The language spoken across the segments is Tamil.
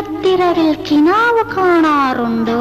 നേരത്തിരവിൽ കിനാവ് കാണാറുണ്ടോ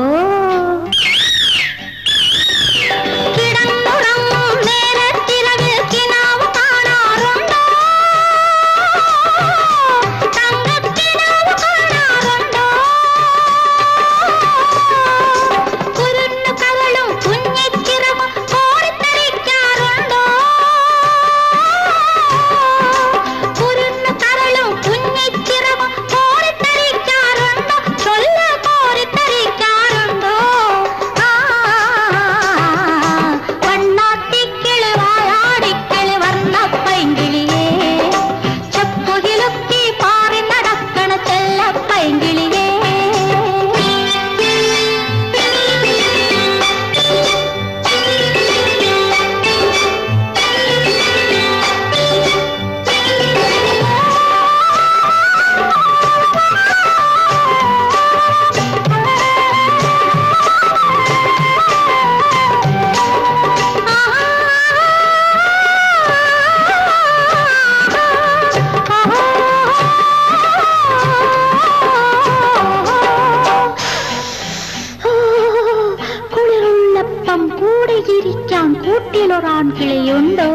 போகான் கிளையுண்டோ